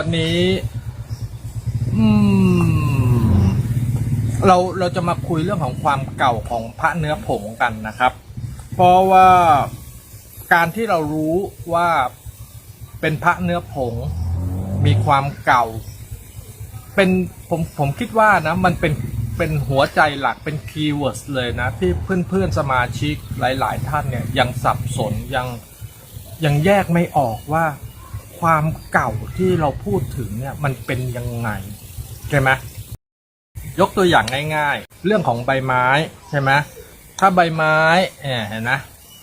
วันนี้อืมเราเราจะมาคุยเรื่องของความเก่าของพระเนื้อผงกันนะครับ เพราะว่าการที่เรารู้ว่าเป็นพระเนื้อผงมีความเก่า เป็นผมผมคิดว่านะมันเป็นเป็นหัวใจหลักเป็นคีย์เวิร์ดเลยนะ ที่เพื่อนเพื่อนสมาชิกหลาย ๆ ท่านเนี่ยยังสับสนยังยังแยกไม่ออกว่า ความเก่าที่เราพูดถึงเนี่ยมันเป็นยังไงใช่ไหมยกตัวอย่างง่ายๆ เรื่องของใบไม้ใช่ไหมถ้าใบไม้เนี่ยเห็นนะ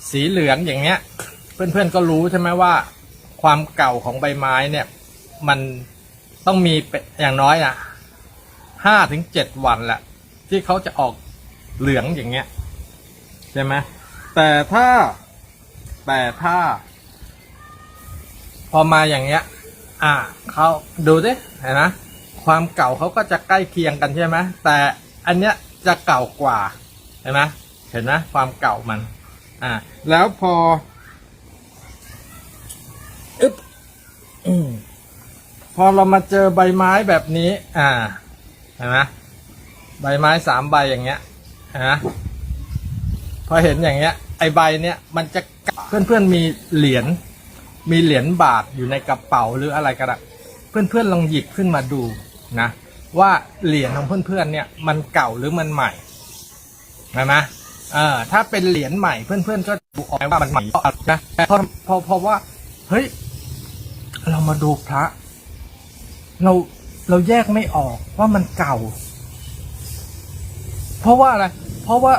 สีเหลืองอย่างเงี้ย เพื่อนๆก็รู้ใช่ไหมว่า ความเก่าของใบไม้เนี่ย มันต้องมีเป็นอย่างน้อยนะห้าถึงเจ็ดวันแหละที่เขาจะออกเหลืองอย่างเงี้ยใช่ไหมแต่ถ้าแต่ถ้า พอมาอย่างเงี้ย อ่าเขาดูดิเห็นไหมความเก่าเขาก็จะใกล้เคียงกันใช่ไหมแต่อันเนี้ยจะเก่ากว่าเห็นไหมเห็นไหมความเก่ามัน อ่า แล้วพออึ๊บพอเรามาเจอใบไม้แบบนี้ อ่าเห็นไหมใบไม้สามใบอย่างเงี้ยเห็นไหมพอเห็นอย่างเงี้ย ไอใบเนี้ยมันจะเพื่อนเพื่อนๆมีเหรียญ มีเหรียญบาทอยู่ในกระเป๋าหรืออะไรก็ได้เพื่อนๆลองหยิบขึ้นมาดูนะ ว่าเหรียญของเพื่อนๆเนี่ยมันเก่าหรือมันใหม่ใช่ไหมเออถ้าเป็นเหรียญใหม่เพื่อนๆก็ดูออกว่ามันใหม่นะแต่พอพอพอว่าเฮ้ยเรามาดูพระ เราเราแยกไม่ออกว่ามันเก่า เพราะว่าอะไร เพราะว่า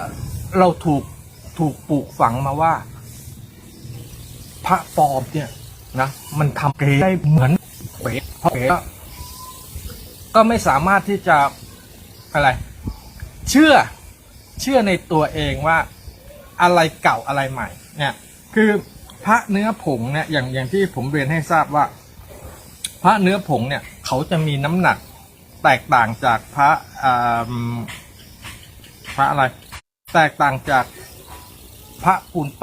เราถูกถูกปลูกฝังมาว่า พระปลอมเนี่ยนะมันทำเกได้เหมือนเป๊ะเพราะเป๊ะก็ก็ไม่สามารถที่จะอะไร เชื่อเชื่อในตัวเองว่าอะไรเก่าอะไรใหม่ เนี่ย คือพระเนื้อผงเนี่ยอย่างอย่างที่ผมเรียนให้ทราบว่า พระเนื้อผงเนี่ย เขาจะมีน้ำหนักแตกต่างจากพระอ่าพระอะไร แตกต่างจากพระปุณป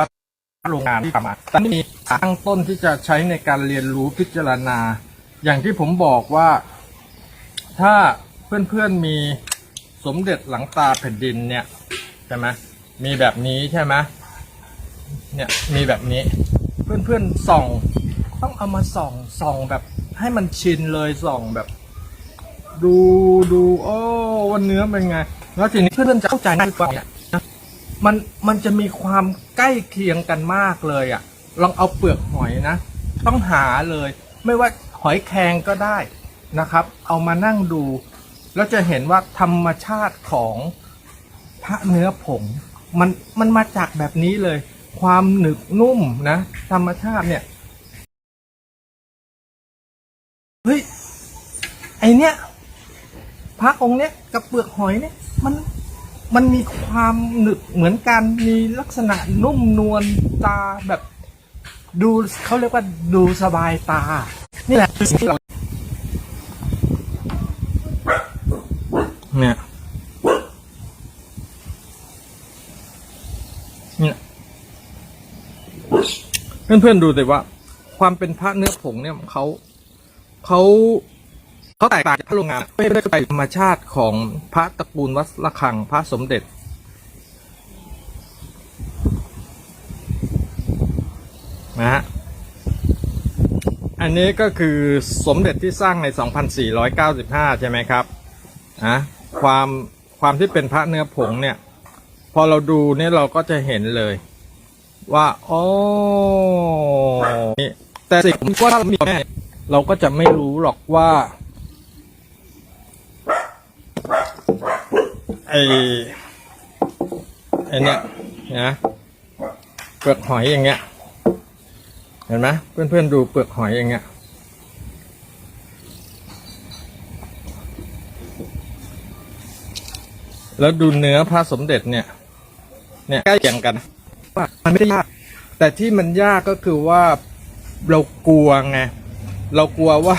โรงงานที่ทำมาแต่ไม่มีตั้งต้นที่จะใช้ในการเรียนรู้พิจารณา อย่างที่ผมบอกว่า ถ้าเพื่อนๆมีสมเด็จหลังตาแผ่นดินเนี่ยใช่ไหมมีแบบนี้ใช่ไหมเนี่ยมีแบบนี้ เพื่อนๆส่อง ต้องเอามาส่องส่องแบบให้มันชินเลยส่องแบบ ดูดูโอ้วันเนื้อเป็นไง แล้วทีนี้เพื่อนๆจะเข้าใจง่ายกว่าเนี่ย มันมันจะมีความใกล้เคียงกันมากเลยอะ่ะ ลองเอาเปลือกหอยนะ ต้องหาเลย ไม่ว่าหอยแครงก็ได้นะครับ เอามานั่งดู แล้วจะเห็นว่าธรรมชาติของพระเนื้อผงมันมันมาจากแบบนี้เลย ความหนึบนุ่มนะ ธรรมชาติเนี่ยเฮ้ยไอเนี้ยพระองค์เนี้ยกับเปลือกหอยเนี่ยมัน มันมีความหนึบเหมือนกันมีลักษณะนุ่มนวลตาแบบดูเขาเรียกว่าดูสบายตา นี่แหละคือสิ่งที่เราเนี่ยเนี่ยเพื่อนๆดูแต่ว่า ความเป็นพระเนื้อผงเนี่ยเขาเขา เขาแตกต่างจากพระโรงงานไม่ได้ไปธรรมชาติของพระตระกูลวัดระฆังพระสมเด็จ นะฮะ อันนี้ก็คือสมเด็จที่สร้างใน 2495 ใช่ไหมครับนะความความที่เป็นพระเนื้อผงเนี่ย พอเราดูเนี่ยเราก็จะเห็นเลย ว่าอ๋อนี่แต่สิ่งที่ว่าถ้าเรามีแม่เราก็จะไม่รู้หรอกว่า ไอไอเนี้ยนะเปลือกหอยอย่างเงี้ย เห็นไหมเพื่อนๆดูเปลือกหอยอย่างเงี้ยแล้วดูเนื้อพระสมเด็จเนี่ย เนี่ยใกล้เคียงกันว่ามันไม่ได้ยาก แต่ที่มันยากก็คือว่าเรากลัวไง เรากลัวว่า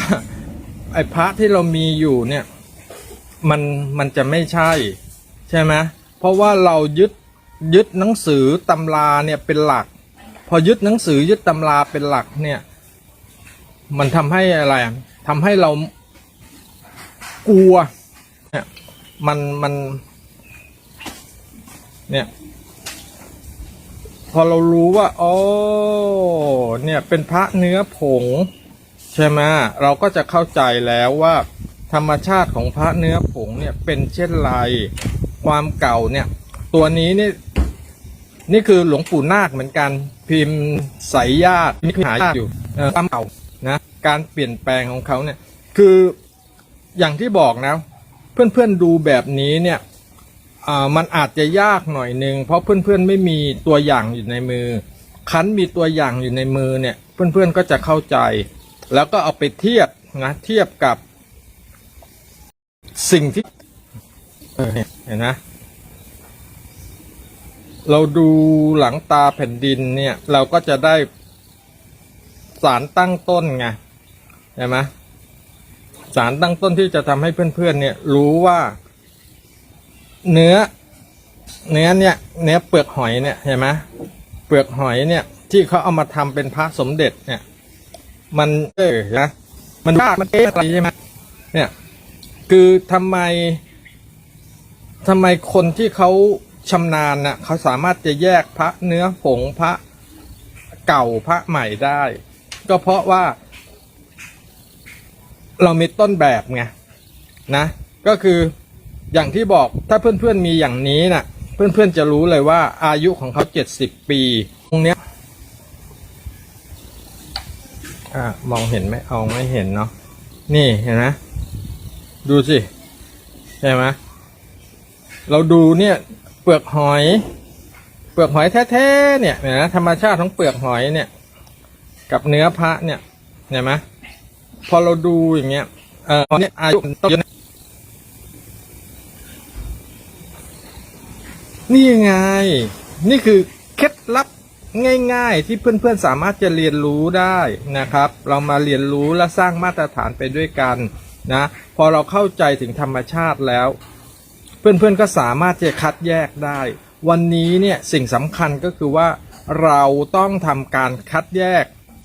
ไอ้พระที่เรามีอยู่เนี่ย มันมันจะไม่ใช่ ใช่ไหมเพราะว่าเรายึดยึดหนังสือตำราเนี่ยเป็นหลัก พอยึดหนังสือยึดตำราเป็นหลักเนี่ย มันทำให้อะไรททำให้เรากลัวเนี่ยมันมันเนี่ย พอเรารู้ว่าอ๋อเนี่ยเป็นพระเนื้อผง ใช่ไหมเราก็จะเข้าใจแล้วว่า ธรรมชาติของพระเนื้อผงเนี่ยเป็นเช่นไร ความเก่าเนี่ย ตัวนี้นี่ นี่คือหลวงปู่นาคเหมือนกัน พิมพ์สายญาตินี่คือหายากอยู่ความเก่านะการเปลี่ยนแปลงของเขาเนี่ย คืออย่างที่บอกนะ เพื่อนๆดูแบบนี้เนี่ยอ่ามันอาจจะยากหน่อยนึงเพราะเพื่อนๆไม่มีตัวอย่างอยู่ในมือ คันมีตัวอย่างอยู่ในมือเนี่ย เพื่อนๆก็จะเข้าใจ แล้วก็เอาไปเทียบนะเทียบกับสิ่งที่ ออเนี่ยเห็นนะเราดูหลังตาแผ่นดินเนี่ย เราก็จะได้สารตั้งต้นไงใช่ไหมสารตั้งต้นที่จะทำให้เพื่อนๆเนี่ย รู้ว่า เนื้อ เนื้อเนี่ย เนื้อเปลือกหอยเนี่ยเห็นไหมเปลือกหอยเนี่ย ที่เขาเอามาทำเป็นพระสมเด็จ เนี่ย มันเออนะมันยากมันเอ๊ะอะไรใช่ไหมเนี่ย คือทำไม ทำไมคนที่เขาชำนาญน่ะเขาสามารถจะแยกพระเนื้อผงพระเก่าพระใหม่ได้ ก็เพราะว่า เรามีต้นแบบไงนะ ก็คืออย่างที่บอกถ้าเพื่อนๆมีอย่างนี้น่ะ เพื่อนๆจะรู้เลยว่า อายุของเขาเจ็ดสิบปีตรงเนี้ยอ่ามองเห็นไหมเอาไม่เห็นเนาะนี่เห็นไหมดูสิใช่ไหม เราดูเนี่ยเปลือกหอย เปลือกหอยแท้ๆเนี่ยเนี่ยนะธรรมชาติของเปลือกหอยเนี่ย กับเนื้อพระเนี่ยเห็นไหมพอเราดูอย่างเงี้ยเออเนี่ยอายุต้นนี่ไง นี่คือเคล็ดลับง่ายๆ ที่เพื่อนๆสามารถจะเรียนรู้ได้นะครับ เรามาเรียนรู้และสร้างมาตรฐานไปด้วยกันนะ พอเราเข้าใจถึงธรรมชาติแล้ว เพื่อนๆก็สามารถจะคัดแยกได้ วันนี้เนี่ยสิ่งสำคัญก็คือว่าเราต้องทำการคัดแยก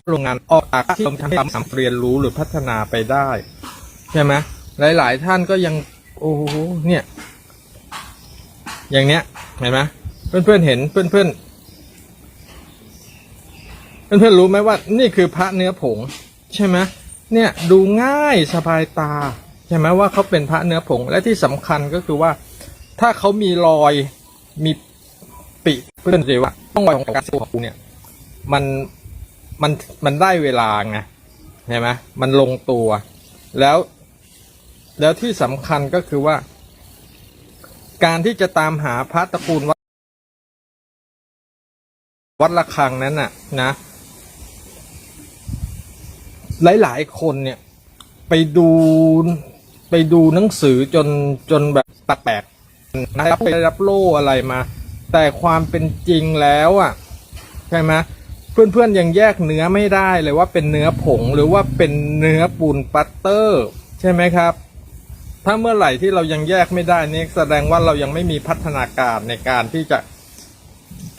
โรงงานออกจากที่ทำให้สามเรียนรู้หรือพัฒนาไปได้ ใช่ไหมหลาย ๆ ท่านก็ยังโอ้โหเนี่ย อย่างเนี้ยเห็นไหมเพื่อนๆเห็นเพื่อนๆเพื่อนๆรู้ไหมว่า นี่คือพระเนื้อผง ใช่ไหมเนี่ยดูง่ายสบายตา ช่ไหมว่าเขาเป็นพระเนื้อผงและที่สำคัญก็คือว่า ถ้าเขามีรอยมีปีเพื่อนสิว่าต้องรอยของการสู้ของกูเนี่ยมันมันมันได้เวลาไงใช่ไหมมันลงตัวแล้ว แล้วที่สำคัญก็คือว่า การที่จะตามหาพระตระกูลวัดวัดระฆังนั้นน่ะ นะ หลาย ๆ คนเนี่ยไปดู ไปดูหนังสือจนจนแบบแปลกๆนะครับไปรับโล่อะไรมา แต่ความเป็นจริงแล้วอะใช่ไหมเพื่อนๆยังแยกเนื้อไม่ได้เลยว่าเป็นเนื้อผงหรือว่าเป็นเนื้อปูนปัตเตอร์ ใช่ไหมครับ ถ้าเมื่อไหร่ที่เรายังแยกไม่ได้นี่แสดงว่าเรายังไม่มีพัฒนาการในการที่จะ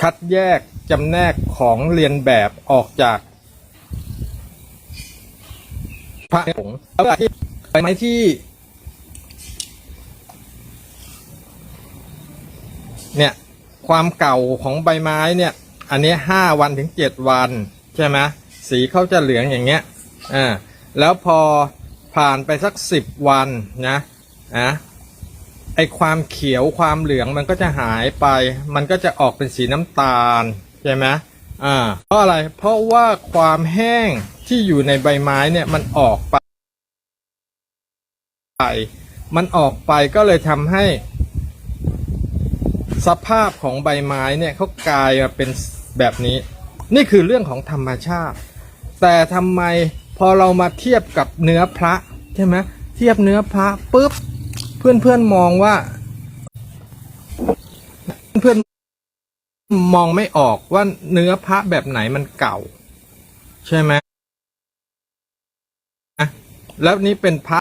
คัดแยกจำแนกของเรียนแบบออกจากพระผงแล้วที่ใบไหมที่ เนี่ยความเก่าของใบไม้เนี่ย อันนี้ห้าวันถึงเจ็ดวันใช่ไหมสีเขาจะเหลืองอย่างเงี้ยอ่าแล้วพอผ่านไปสักสิบวันนะอะไอความเขียวความเหลืองมันก็จะหายไป มันก็จะออกเป็นสีน้ำตาลใช่ไหมอ่าเพราะอะไร เพราะว่าความแห้งที่อยู่ในใบไม้เนี่ยมันออกไป มันออกไปก็เลยทำให้ สภาพของใบไม้เนี่ยเขากลายมาเป็นแบบนี้ นี่คือเรื่องของธรรมชาติ แต่ทำไมพอเรามาเทียบกับเนื้อพระใช่ไหมเทียบเนื้อพระปุ๊บเพื่อนเพื่อนๆมองว่า เพื่อนมองไม่ออกว่าเนื้อพระแบบไหนมันเก่า ใช่ไหมแล้วนี้เป็นพระ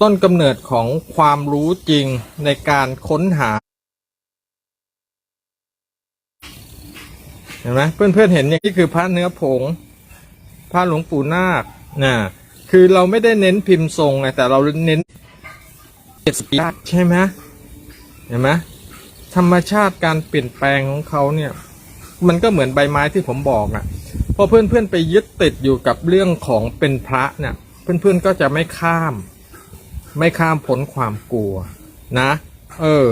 ต้นกำเนิดของความรู้จริงในการค้นหา เห็นไหมเพื่อนๆเห็นอย่างนี้คือพระเนื้อผงพระหลวงปู่นาคนะคือเราไม่ได้เน้นพิมพ์ทรงไงแต่เราเน้นเจ็ดสปีดใช่ไหมเห็นไหมธรรมชาติการเปลี่ยนแปลงของเขาเนี่ย มันก็เหมือนใบไม้ที่ผมบอกอะ่ะพอเพื่อนๆไปยึดติดอยู่กับเรื่องของเป็นพระเนี่ย เพื่อนๆก็จะไม่ข้าม ไม่ข้ามพ้นความกลัว นะ เออ